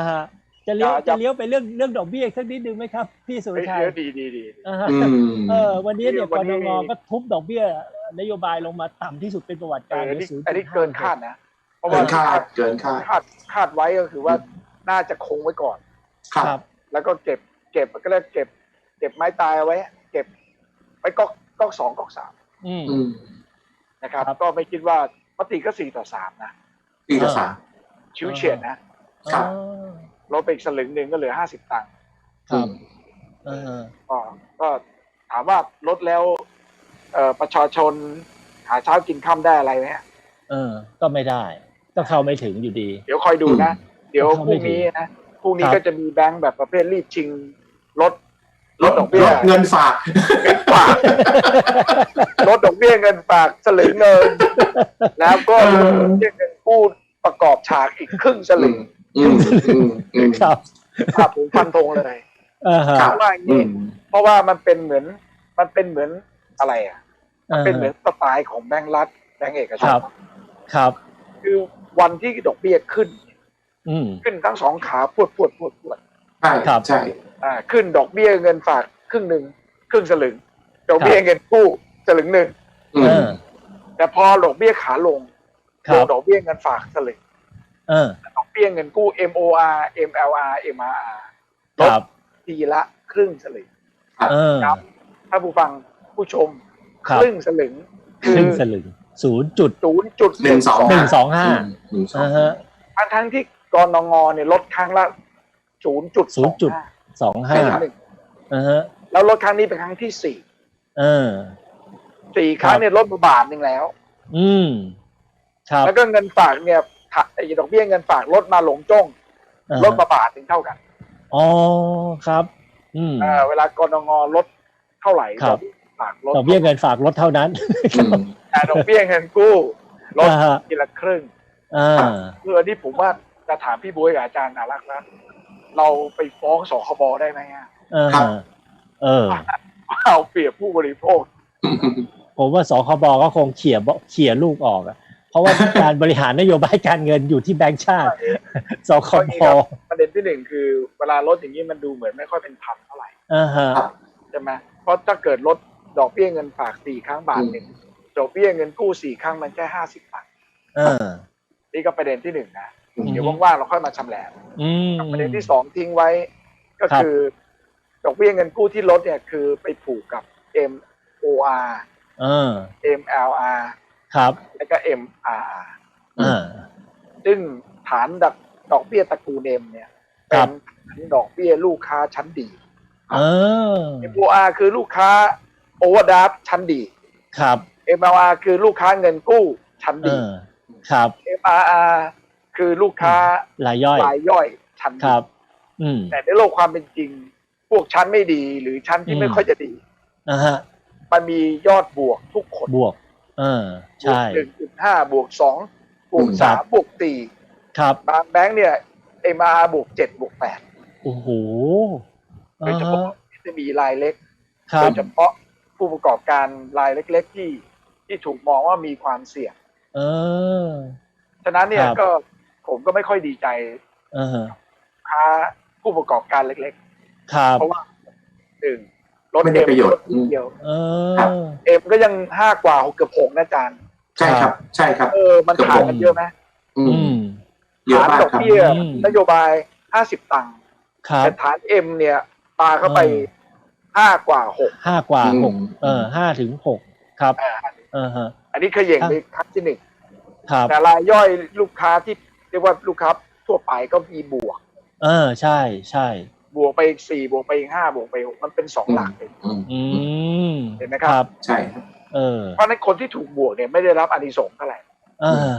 อ่าฮะจะเลี้ยวอย่าจะเลี้ยวไปเรื่องเรื่องดอกเบี้ยอีกสักนิดนึงไหมครับ พี่สุรเฮ้ยชัยเดี๋ยวดีดีดีอ่าฮะอืมเออวันนี้เนี่ยวักนนี้รงก็ทุบดอกเบี้ยนโยบายลงมาต่ำที่สุดเป็นประวัติเอการออันนี้ศูย์อันนี้เกินคาดนะเพราะเกิว่านคาดเกินคาดคาดคาดไว้ก็คือว่าน่าจะคงไว้ก่อนครับครับ แล้วก็เก็บเก็บก็เรียกเก็บ เก็บไม้ตายเอาไว้ เก็บไว้ก๊อกก๊อกสองก๊อกสามอืมอืมนะครับครับ ก็ไม่คิดว่ามติก็สี่ต่อสามนะปีละสามชิวเฉียดนะครับอ๋อ ลดไปอีกสลึงหนึ่งก็เหลือห้าสิบตังค์ครับเออก็ก็ถามว่าลดแล้วเอ่อประชาชนหาเช้ากินค่ำได้อะไรไหมฮะเออ ก็ไม่ได้ ก็เข้าไม่ถึงอยู่ดี เดี๋ยวคอยดูนะ เดี๋ยวพรุ่งนี้นะพรุ่งนี้ครับก็จะมีแบงก์แบบประเภทรีดชิงลดลดดอกเบี้ลยดเงินฝากเงินฝากลดดอกเบี้ยเงินฝากสลึงเงินแล้วก็ลดดอกเบี้ยเงินกู้ประกอบฉากอีกครึ่งสลึง อืมอืมอืม ครับภาพผมฟันธงเลยเออฮะคเพรับราะว่าอย่างอืนี้ม เพราะว่ามันเป็นเหมือนมันเป็นเหมือนอะไรอะมันเป็นเหมือนสไตล์ของแบงก์รัฐแบงก์เอกชคนรับ ครับ คือวันที่ดอกเบี้ยขึ้น อืม ขึ้นทั้งสองขาพวดพวดพวดพวดใช่ครับ ใช่ อ่าขึ้นดอกเบี้ยเงินฝากครึ่งหนึ่งครึ่งสลึง ดอกเบี้ยเงินกู้สลึงหนึ่งอืเอมอแต่พอดอกเบี้ยขาลงคลรังบดอกเบี้ยเงินฝากสลึง เออดอก เบี้ยเงินกู้ MOR MLR MRR ลคดรับทีละครึ่งสลึงเออครับ ถ้าผู้ฟังผู้ชมคครับรึ่งสลึงครึ่งสลึงศูนย์จุดศูนย์จุดหนึ่งสองหนึ่งสองห้าหนึ่งสองอ่าฮะทั้งทั้งที่กรนงเนี่ยลดครั้งละศูนย์จุดศูนย์จุดสองห้าหนึ่งอ่าฮะแล้วลดครั้งนี้เป็นครั้งที่สี่เออสี่ครั้คงรับเนี่ยลดมาบาทหนึ่งแล้ว อืมครับแล้วก็เงินฝากเนี่ยถัด ไอ้ดอกเบี้ยเงินฝากลดมาหลงจ้งอ่าลฮะดมาบาทหนึ่งเท่ากันอ๋อครับ อืมเออเวลากรนงลดเท่าไหร่ครับดอกเบี้ยฝากลดดอกเบี้ยเงินฝากลดเท่านั้นอืมแต่ดอกเบี้ยเงินกู้ลดอ่าฮะทีละครึ่งอ่าคืออันนี้ผมว่าจะถามพี่บุ้ยกับอาจารย์นารักนะเราไปฟ้องสคบได้ไหมอะเออครับเออเอาเปรียบผู้บริโภค ผมว่าสคบก็คงเขี่ยบ่เขี่ยลูกออกอะ เพราะว่าการบริหารนโยบายการเงินอยู่ที่แบงก์ชาติสคเอาอย่างนี้บครับประเด็นที่หนึ่งคือ เวลาลดอย่างนี้มันดูเหมือนไม่ค่อยเป็นธรรมเท่าไหร่อ่าฮะใช่ไหมเพราะถ้าเกิดลดดอกเบี้ยเงินฝากสี่ครั้งบาทหนึ่งดอกเบี้ยเงินกู้สี่ครั้งมันแค่ห้าสิบบาทเออนี่ก็ประเด็นที่หนึ่งนะอืมเดี๋ยวว่างๆเราค่อยมาชำแหละอืมประเด็นที่สองทิ้งไว้ ก็ครับคือ ดอกเบี้ยเงินกู้ที่ลดเนี่ยคือไปผูกกับ MOR เออ MLR ครับแล้วก็ MRR อ่าซึ่งฐานดอกดอกเบี้ยตระกูลเอ็มเนี่ยครัเป็บนฐานดอกเบี้ยลูกค้าชั้นดีเออ MOR คือลูกค้าโอเวอร์ด t ชั้นดี ครับ MLR คือลูกค้าเงินกู้ชั้นเอดีอครับ MRR คือลูกค้ารายย่อยรายย่อยชั้นคดีรับอืมแต่ในโลกความเป็นจริง พวกชั้นไม่ดีหรือชั้นที่อืมไม่ค่อยจะดีอ่าฮะมันมียอดบวกทุกคนบวก เออใช่ หนึ่งจุดห้าบวกสองบวกอืมสามบวกสี่ครับ บางแบงค์เนี่ย MRR บวกเจ็ดบวกแปด โอ้โหโดยเฉพาะจะมีรายเล็กครัโดบยเฉพาะผู้ประกอบการรายเล็ก ๆ ที่ที่ถูกมองว่ามีความเสี่ยง เออ ฉะนั้นเนี่ยครับ ก็ผมก็ไม่ค่อยดีใจเออ ค้าผู้ประกอบการเล็กครับๆเพราะว่าหนึ่ง รถไม่ได้ประโยชน์เอ็มเดียวเอครับอเอ็มก็ยังห้ากว่าเกือบหกนะอาจารย์ใช่ครับ ใช่ครับ เออมันต่างกันเยอะไหมอือืม ม เยอะฐานมากดอกครับ เบี้ยอืม นโยบายห้าสิบตังค์ครับแต่ฐานเอ็มเนี่ยปาเข้าไปเออห้ากว่าหกห้ากว่าอืม หกเออห้าถึงหกครับอ่าเออฮะ อันนี้เขย่งไปครั้งที่หนึ่ง ครับ แต่รายย่อยลูกค้าที่เรียกว่าลูกค้าทั่วไปก็มีบวก เออ ใช่ใช่ บวกไปอีกสี่บวกไปอีกห้าบวกไปหกมันเป็นสองหลักเลยอืมอืมเห็นไหมครับ ใช่ครับเออเพราะฉะนั้นคนที่ถูกบวกเนี่ยไม่ได้รับอานิสงส์เท่าไหร่เออ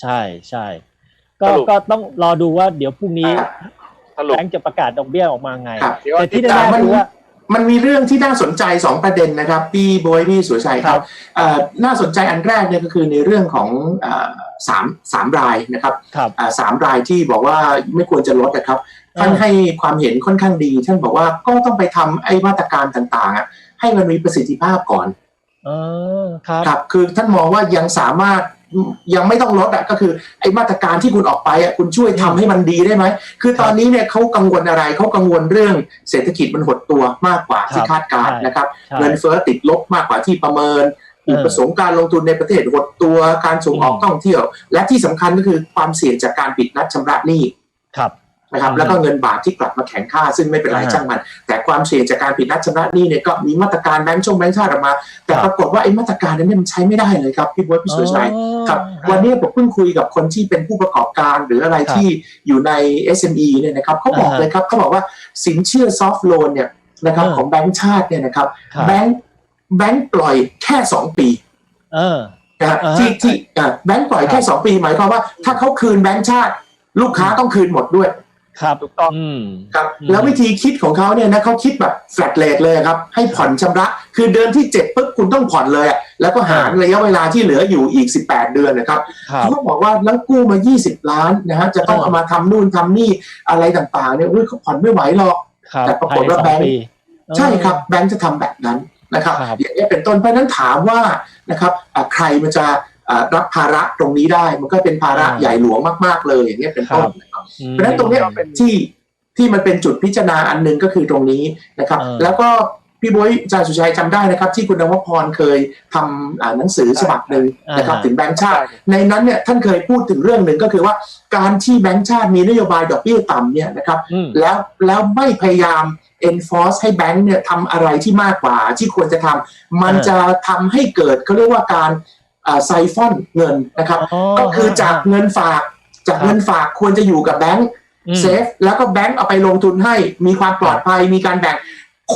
ใช่ใช่ก็สรุปก็ต้องรอดูว่าเดี๋ยวพรุ่งนี้สรุปแบงก์จะประกาศดอกเบี้ยออกมาไงครับเดี๋ยวแต่ที่อาทิตย์หแน่น้าๆคือว่ามันมีเรื่องที่น่าสนใจสองประเด็นนะครับ พี่โบยพี่สุรชัยคครัรับบเอ่อน่าสนใจอันแรกเนี่ยก็คือในเรื่องของเอ่อสามสามรายนะครับครับอ่าสามรายที่บอกว่าไม่ควรจะลดนะครับ ท่านให้ความเห็นค่อนข้างดีท่านบอกว่าก็ต้องไปทำไอ้มาตรการต่างๆอะให้มันมีประสิทธิภาพก่อนเออครับครับ คือท่านมองว่ายังสามารถยังไม่ต้องลดอะก็คือไอ้มาตรการที่คุณออกไปอะคุณช่วยทำให้มันดีได้ไหมคือตอนนี้เนี่ยเขากังวลอะไรเขากังวลเรื่องเศรษฐกิจมันหดตัวมากกว่าที่ครับคาดการณ์ใช่นะครับใช่เงินเฟ้อติดลบมากกว่าที่ประเมินเอออุปสงค์การลงทุนในประเทศหดตัวการส่งออกอืมท่องเที่ยว และที่สำคัญก็คือความเสี่ยงจากการปิดนัดชำระหนี้ครับ นะครับอืมแล้วก็เงินบาทที่กลับมาแข็งค่า ซึ่งไม่เป็นไรอ่าช่างมัน แต่ความเสี่ยงจากการปิดนัดชำระหนี้เนี่ยก็มีมาตรการแบงก์ชงแบงก์ชาติออกมา แต่ครับปรากฏว่าไอ้มาตรการนั้นเนี่ยมันใช้ไม่ได้เลยครับพี่บ๊วยพี่สุชัยอ๋อครับวันนี้ผมเพิ่งคุยกับคนที่เป็นผู้ประกอบการ หรืออะไรครับที่อยู่ใน SME เนี่ยนะครับเขาบอกอ่าฮะเลยครับเขาบอกว่าสินเชื่อซอฟท์โลนเนี่ยนะครับเออของแบงก์ชาติเนี่ยนะครับครับแบงก์แบงก์ปล่อยแค่สองปีเออนะฮะอ่าฮะที่ที่อ่าแบงก์ปล่อยแค่สองปีหมายความว่า ถ้าเขาคืนแบงก์ชาติ ลูกค้าต้องคืนหมดด้วย ครับถูกต้องอืมครับอืมแล้ววิธีคิดของเขาเนี่ยนะเขาคิดแบบแฟลตเลทเลยครับ ให้ผ่อนชำระ คือเดือนที่เจ็ดปุ๊บคุณต้องผ่อนเลยอะแล้วก็หารระยะเวลาที่เหลืออยู่อีก 18 เดือนนะครับครับเขาก็บอกว่าแล้วกู้มา 20 ล้านนะฮะจะต้องเออเอามาทำนู่นทำนี่อะไรต่างๆเนี่ยเฮ้ยเขาผ่อนไม่ไหวหรอกครับแต่ปรากฏว่าภยในสองแบงค์ปีใช่ครับแบงค์จะทำแบบนั้นนะครับครับอย่างนี้ยเป็นต้นเพราะฉะนั้นถามว่านะครับอะใครมันจะอะ รับภาระตรงนี้ได้ มันก็เป็นภาระใหญ่หลวงมากๆเลยอย่างนี้ยเป็นต้นนะครับอืมเพราะฉะนั้นตรงเนี้ยก็เป็นที่ที่มันเป็นจุดพิจารณาอันหนึ่งก็คือตรงนี้นะครับเออแล้วก็พี่บวยอาจารย์สุชัยจำได้นะครับ ที่คุณนวพรเคยทำอ่าหนังสือฉบับหนึ่งนะครับอ่าถึงแบงก์ชาติ ในนั้นเนี่ยท่านเคยพูดถึงเรื่องหนึ่งก็คือว่าการที่แบงก์ชาติมีนโยบายดอกเบี้ยต่ำเนี่ยนะครับอืมแล้วแล้วไม่พยายาม enforce ให้แบงก์เนี่ยทำอะไรที่มากกว่าที่ควรจะทำมันอ่าจะทำให้เกิดเขาเรียกว่าการ ไซฟอนเงินนะครับอ๋อก็คือจากเงินฝาก จากครับเงินฝากควรจะอยู่กับแบงก์อืมเซฟแล้วก็แบงก์เอาไปลงทุนให้มีความปลอดภัยมีการแบ่ง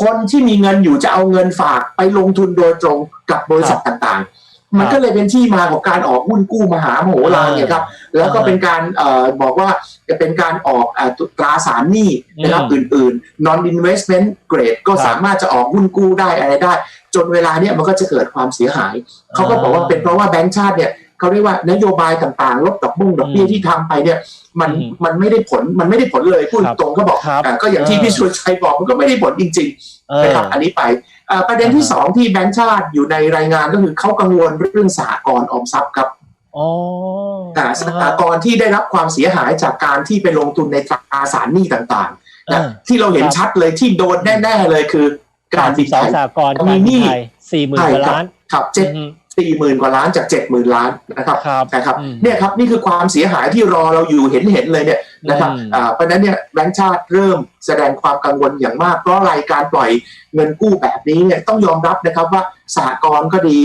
คนที่มีเงินอยู่จะเอาเงินฝากไปลงทุนโดยตรงกับบริษัทต่างๆ มันก็เลยเป็นที่มาของการออกหุ้นกู้มหาโหฬารเนี่ยครับ แล้วก็เป็นการเอ่อบอกว่าจะเป็นการออกอ่าตราสารหนี้นะครับอืมอื่นๆ non investment grade ก็ครับสามารถจะออกหุ้นกู้ได้อะไรได้ จนเวลาเนี้ยมันก็จะเกิดความเสียหาย เขาก็บอกว่าเป็นเพราะว่าแบงก์ชาติเนี่ยเขาเรียกว่านโยบายต่างๆ ลดดอกบุ้งดอกเบี้ยอืมที่ทำไปเนี่ยมันอืมมันไม่ได้ผลมันไม่ได้ผลเลยพูดครับตรงก็บอกครับอ่าก็อย่างที่เออพี่ชวนชัยบอกมันก็ไม่ได้ผลจริงเอๆอนะครับอันนี้ไปอ่า ประเด็นที่อ่าฮะสองที่แบงก์ชาติอยู่ในรายงานก็คือเขากังวลเรื่องสหกรณ์ออมทรัพย์ครับอ๋ออ่าสหกรณ์ที่ได้รับความเสียหายจากการที่ไปลงทุนในตราสารหนี้ต่างๆเอนะอที่เราเห็นชัดเลยที่โดนแน่ๆเลยคือ การบินสองไทยสากรณ์มีการหนี้บินไทยสี่หมื่นกว่าล้านครับเจ็ดอืมสี่หมื่นกว่าล้านจากเจ็ดหมื่นล้านนะครับครับนะครับอืมเนี่ยครับนี่คือความเสียหายที่รอเราอยู่เห็นเห็นๆเลยเนี่ยนะครับอืมอ่าเพราะฉะนั้นเนี่ย แบงก์ชาติเริ่มแสดงความกังวลอย่างมาก เพราะรายการปล่อยเงินกู้แบบนี้เนี่ยต้องยอมรับนะครับว่าสหกรณ์ก็ดี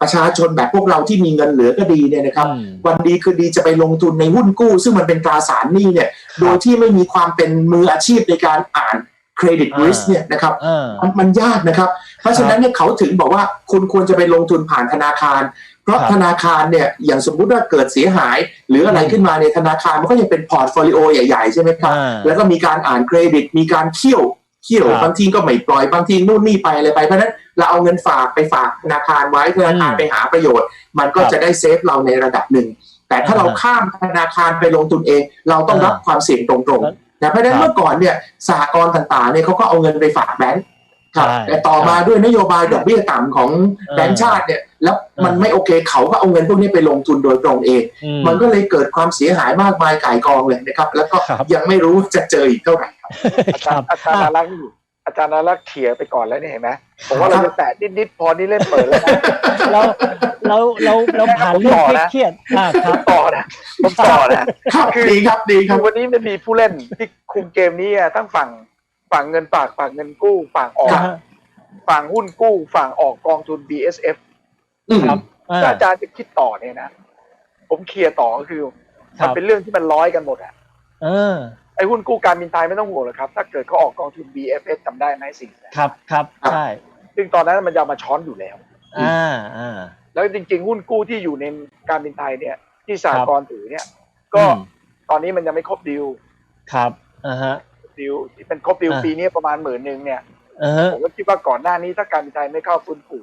ประชาชนแบบพวกเราที่มีเงินเหลือก็ดีเนี่ยนะครับอืมวันดีคือดีจะไปลงทุนในหุ้นกู้ ซึ่งมันเป็นตราสารหนี้เนี่ย โดยที่ไม่มีความเป็นมืออาชีพในการอ่านเครดิตริสเนี่ยนะครับเออมันมันยากนะครับ เพราะฉะนั้นเนี่ยเขาถึงบอกว่าคุณควรจะไปลงทุนผ่านธนาคาร เพราะครับธนาคารเนี่ยอย่างสมมุติว่าเกิดเสียหาย หรืออะไรอืมขึ้นมาในยธนาคารมันก็ยังเป็นพอร์ตโฟลิโอใหญ่ๆใช่ไหมครับอ่าแล้วก็มีการอ่านเครดิต มีการเคี่ยวเคี่ยวครับบางทีก็ไม่ปล่อยบางทีนู่นนี่ไปอะไรไปเพราะฉะนั้นเราเอาเงินฝากไปฝากธนาคารไว้ธนาคารอืมไปหาประโยชน์ มันก็ครับจะได้เซฟเราในระดับหนึ่งแต่ถ้าเราอ่าข้ามธนาคารไปลงทุนเอง เราต้องอ่ารัรับความเสี่ยงตรงๆนะเพราะฉะนั้นครับเมื่อก่อนเนี่ยสหกรณ์ต่างๆเนี่ยเขาก็เอาเงินไปฝากแบงก์ครับใช่ แต่ต่อมาด้วยนโยบายดอกเบี้ยต่ำของเออแบงก์ชาติเนี่ย แล้วมันเออไม่โอเคเขาก็เอาเงินพวกนี้ไปลงทุนโดยตรงเองอืมันก็เลยเกิดความเสียหายมากมายก่ายกองเลยนะครับ แล้วก็ครับยังไม่รู้จะเจออีกเท่าไหร่ครับอาจารย์อาจารย์นารักษ์นี่อาจารย์นารักษ์เขี่ยไปก่อนแล้วเนี่ยเห็นไหมผมว่าเราจะแตะนิดๆพอนี่เล่นเปิดแล้วนะเราเราเราเราผ่านเรื่องเครียดๆอ่าครับต่อนะผมต่อนะครับดีครับดีคคืรับอวันนี้มันมีผู้เล่นที่คุมเกมนี้อะทั้งฝั่ง ฝั่งเงินฝากฝั่งเงินกู้ฝั่งออกครับฝั่งหุ้นกู้ฝั่งออกกองทุน BSF อืมครับอ่าถ้าอาจารย์จะคิดต่อเนี่ยนะผมเคลียร์ต่อก็คือครัมันบเป็นเรื่องที่มันร้อยกันหมดอะเออไอ้หุ้นกู้การบินไทยไม่ต้องห่วงหรอกครับ ถ้าเกิดเขาออกกองทุน BFS จำได้ไหมสิ่งครับครับใช่ซึ่งตอนนั้นมันจะเอามาช้อนอยู่แล้วอ่าอ่าแล้วจริง ๆ หุ้นกู้ที่อยู่ในการบินไทยเนี่ย ที่สหกรณ์ถือเนี่ย ก็อืมตอนนี้มันยังไม่ครบดิวครับอ่าฮะ ดิวที่เป็นครบดิวอ่าปีนี้ประมาณหมื่นหนึ่งเนี่ยเออผมก็คิดว่าก่อนหน้านี้ถ้าการบินไทยไม่เข้าฟื้นฟู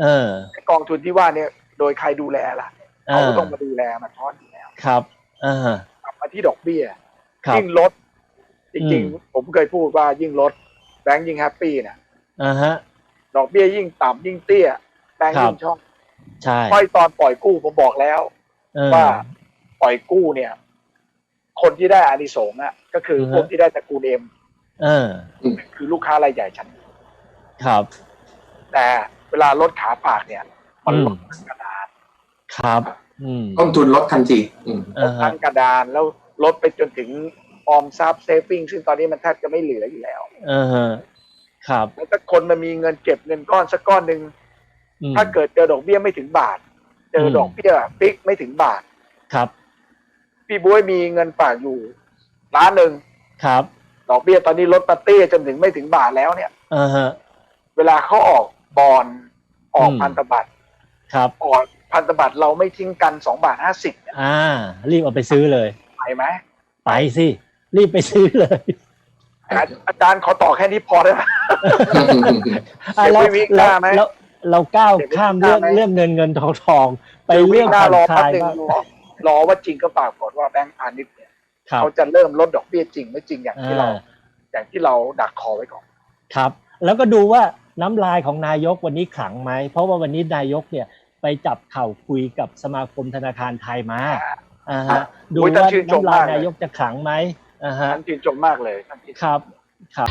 เออกองทุนที่ว่าเนี่ย โดยใครดูแลล่ะอ่าเขาก็ต้องมาดูแลมาช้อนอยู่แล้วครับอ่ากลับมาที่ดอกเบี้ยครับยิ่งลด จริงอืมๆผมเคยพูดว่ายิ่งลดแบงก์ยิ่งแฮปปี้นะอ่าฮะดอกเบี้ยยิ่งต่ำยิ่งเตี้ยแบงก์ครับยิ่งชอบใช่เพราะไอ้ตอนปล่อยกู้ผมบอกแล้วเออว่าปล่อยกู้เนี่ย คนที่ได้อานิสงส์อะก็คืออือฮะพวกที่ได้ตระกูลเอ็มเออคือลูกค้ารายใหญ่ชั้นครับ แต่เวลาลดขาฝากเนี่ยมันอืมลดทั้งกระดานครับอืมต้นทุนลดทันทีอืมเอลอดฮะทั้งกระดานแล้วลดไปจนถึงออมทรัพย์เซฟิงซึ่งตอนนี้มันแทบจะไม่เหลืออยู่แล้วเออฮะครับแล้วถ้าคนมันมีเงินเก็บเงินก้อนสักก้อนหนึ่งอืมถ้าเกิดเจอดอกเบี้ยไม่ถึงบาท เจออมดอกเบี้ยฟิกไม่ถึงบาทครับ พี่บุ้ยมีเงินฝากอยู่ล้านหนึ่งครับดอกเบี้ยตอนนี้ลดมาเตี้ยจนถึงไม่ถึงบาทแล้วเนี่ยเออฮะเวลาเขาออกบอลออกอืมพันธบัตรครับออกพันธบัตรเราไม่ทิ้งกันสองบาทห้าสิบเนี่ยอ่า รีบเอาไปซื้อเลยไปไหมไปสิรีบไปซื้อเลย อาอาจารย์ขอต่อแค่นี้พอได้ไหมอะเก็บเราไว้วิ่งหเราน้าไหมเราเราก้าวเก็บไว้ข้ามวิ่งหเรื่น้าองไหมเรื่องเงินเงินทองทอง ไปคือเรื่วิ่องงหน้าผ่อนรอคแป๊บลายหนึ่งบ้าง รอรอว่าจริงก็ฝากก่อนว่าแบงก์พาณิชย์เนี่ยครับเขาจะเริ่มลดดอกเบี้ยจริงไม่จริงอย่างที่เราอ่าอย่างที่เราดักคอไว้ก่อนครับ แล้วก็ดูว่าน้ำลายของนายกวันนี้ขลังไหมเพราะว่าวันนี้นายกเนี่ยไปจับเข่าคุยกับสมาคมธนาคารไทยมาอ่าฮะดูโอ้ยท่านว่าชื่นชมน้ำลายมากเลยนายกจะขลังไหมอ่าฮะท่านชื่นชมมากเลยท่านชื่นชมครับครับ